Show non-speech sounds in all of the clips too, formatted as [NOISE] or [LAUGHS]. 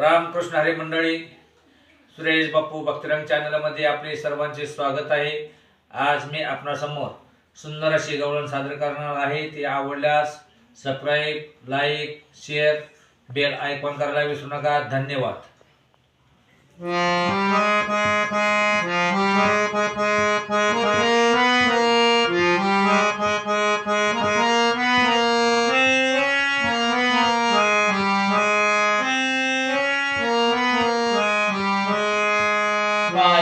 रामकृष्ण हरे मंडळी सुरेश बापू भक्तिरंग चॅनलमध्ये आपले सर्वांचे स्वागत आहे. आज मी आपणासमोर सुंदर अशी गवळण सादर करणार आहे. ती आवडल्यास subscribe like share bell icon करायला विसरू नका. धन्यवाद. [LAUGHS]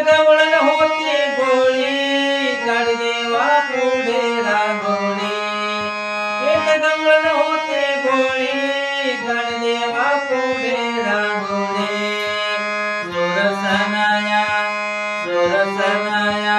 एक होती गोळी. काढदेवा पुढे रांगोळी. एक गवळण होते गोळी. रांगोळी. सुरसनाया सुरसनाया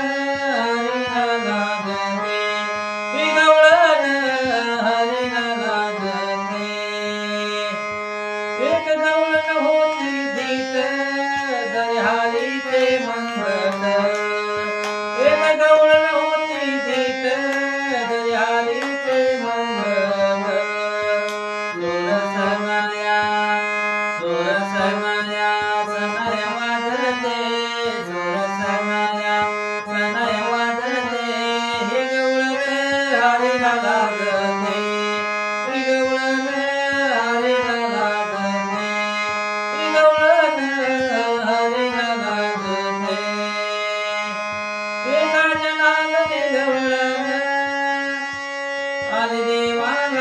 जनाला निरवळण